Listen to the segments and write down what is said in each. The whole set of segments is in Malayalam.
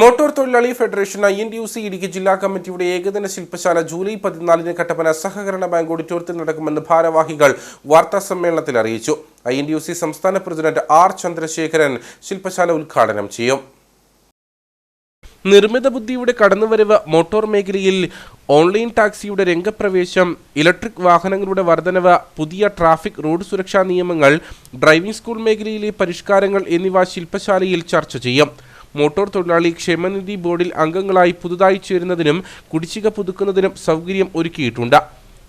മോട്ടോർ തൊഴിലാളി federation I N D U C Idukki ജില്ലാ കമ്മിറ്റിയുടെ ഏകദിന ശില്പശാല ജൂലൈ പതിനാലിന് കട്ടപ്പന സഹകരണ ബാങ്ക് ഓഡിറ്റോറിയത്തിൽ നടക്കുമെന്ന് ഭാരവാഹികൾ വാർത്താ സമ്മേളനത്തിൽ അറിയിച്ചു. I N D U C സംസ്ഥാന പ്രസിഡന്റ് ആർ ചന്ദ്രശേഖരൻ ശില്പശാല ഉദ്ഘാടനം ചെയ്യും. നിർമ്മിത ബുദ്ധിയുടെ കടന്നുവരവ് മോട്ടോർ മേഖലയിൽ ഓൺലൈൻ ടാക്സിയുടെ രംഗപ്രവേശം ഇലക്ട്രിക് വാഹനങ്ങളുടെ വർധനവ് പുതിയ ട്രാഫിക് റോഡ് സുരക്ഷാ നിയമങ്ങൾ ഡ്രൈവിംഗ് സ്കൂൾ മേഖലയിലെ പരിഷ്കാരങ്ങൾ എന്നിവ ശില്പശാലയിൽ ചർച്ച ചെയ്യും. മോട്ടോർ തൊഴിലാളി ക്ഷേമനിധി ബോർഡിൽ അംഗങ്ങളായി പുതുതായി ചേരുന്നതിനും കുടിശ്ശിക പുതുക്കുന്നതിനും സൗകര്യം ഒരുക്കിയിട്ടുണ്ട്.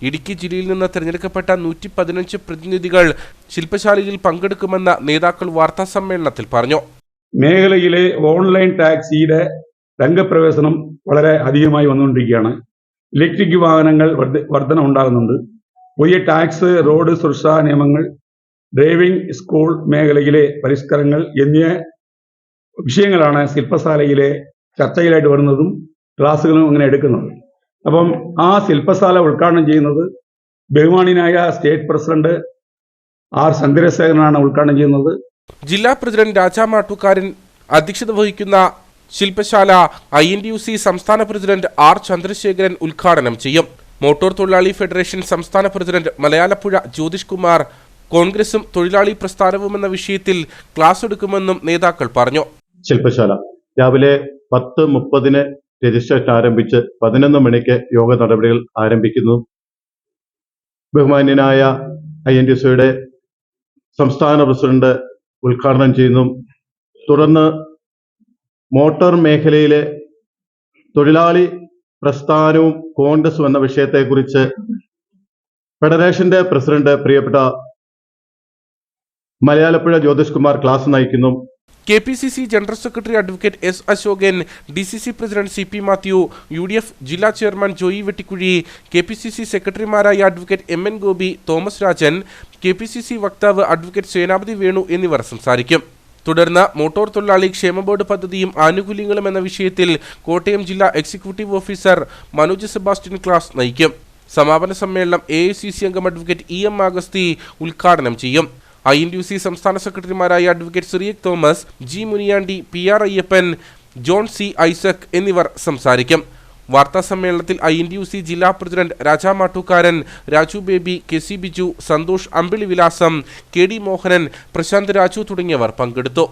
ഇടുക്കി ജില്ലയിൽ നിന്ന് തിരഞ്ഞെടുക്കപ്പെട്ട നൂറ്റി പതിനഞ്ച് പ്രതിനിധികൾ ശില്പശാലയിൽ പങ്കെടുക്കുമെന്ന് നേതാക്കൾ വാർത്താ സമ്മേളനത്തിൽ പറഞ്ഞു. മേഖലയിലെ ഓൺലൈൻ ടാക്സിയുടെ രംഗപ്രവേശനം വളരെ അധികമായി വന്നുകൊണ്ടിരിക്കുകയാണ്. ഇലക്ട്രിക് വാഹനങ്ങൾ വർധ- വർധന ഉണ്ടാകുന്നുണ്ട്. പുതിയ ടാക്സ് റോഡ് സുരക്ഷാ നിയമങ്ങൾ ഡ്രൈവിംഗ് സ്കൂൾ മേഖലയിലെ പരിഷ്കരണങ്ങൾ എന്നിവ വിഷയങ്ങളാണ് ശില്പശാലയിലെ ചർച്ചയിലായിട്ട് വരുന്നതും ക്ലാസ്സുകളും അങ്ങനെ എടുക്കുന്നത്. അപ്പം ആ ശില്പശാല ഉദ്ഘാടനം ചെയ്യുന്നത് ബഹുമാനിനായ സ്റ്റേറ്റ് പ്രസിഡന്റ് ആർ ചന്ദ്രശേഖരനാണ് ഉദ്ഘാടനം ചെയ്യുന്നത്. ജില്ലാ പ്രസിഡന്റ് രാജാ മാട്ടുകാരൻ അധ്യക്ഷത വഹിക്കുന്ന ശില്പശാല ഐ എൻ യു സി സംസ്ഥാന പ്രസിഡന്റ് ആർ ചന്ദ്രശേഖരൻ ഉദ്ഘാടനം ചെയ്യും. മോട്ടോർ തൊഴിലാളി ഫെഡറേഷൻ സംസ്ഥാന പ്രസിഡന്റ് മലയാളപ്പുഴ ജ്യോതിഷ് കുമാർ കോൺഗ്രസും തൊഴിലാളി പ്രസ്ഥാനവും എന്ന വിഷയത്തിൽ ക്ലാസ് എടുക്കുമെന്നും നേതാക്കൾ പറഞ്ഞു. ശില്പശാല. രാവിലെ പത്ത് മുപ്പതിന് രജിസ്ട്രേഷൻ ആരംഭിച്ച് പതിനൊന്ന് മണിക്ക് യോഗ നടപടികൾ ആരംഭിക്കുന്നു. ബഹുമാന്യനായ ഐ എൻ ടി സിയുടെ സംസ്ഥാന പ്രസിഡന്റ് ഉദ്ഘാടനം ചെയ്യുന്നു. തുടർന്ന് മോട്ടോർ മേഖലയിലെ തൊഴിലാളി പ്രസ്ഥാനവും കോൺഗ്രസും എന്ന വിഷയത്തെക്കുറിച്ച് ഫെഡറേഷന്റെ പ്രസിഡന്റ് പ്രിയപ്പെട്ട മലയാളപ്പുഴ ജ്യോതിഷ് കുമാർ ക്ലാസ് നയിക്കുന്നു. K P C C general secretary advocate S Ashokan D C C president C P Mathew U D F ജില്ലാ chairman Joy Vettikuzhy K P C C സെക്രട്ടറിമാരായ advocate M N Gopi Thomas Rajan K P C C വക്താവ് അഡ്വക്കേറ്റ് സേനാപതി വേണു എന്നിവർ സംസാരിക്കും. തുടർന്ന് മോട്ടോർ തൊഴിലാളി ക്ഷേമ ബോർഡ് പദ്ധതിയും ആനുകൂല്യങ്ങളും എന്ന വിഷയത്തിൽ കോട്ടയം ജില്ലാ executive officer Manoj Sebastian class നയിക്കും. സമാപന സമ്മേളനം എ ഐ സി സി അംഗം അഡ്വക്കേറ്റ് ഇ എം ആഗസ്തി ഉദ്ഘാടനം ചെയ്യും. ഐ എൻ യു സി സംസ്ഥാന സെക്രട്ടറിമാരായ advocate Cyriac Thomas G Muniyandi P R Ayyappan John C Isaac എന്നിവർ സംസാരിക്കും. വാർത്താ സമ്മേളനത്തിൽ ഐ എൻ യു സി ജില്ലാ president Raja Mattukkaran Raju Baby K C Biju Santhosh Ambili Vilasam K D Mohanan Prashanth Raju തുടങ്ങിയവർ പങ്കെടുത്തു.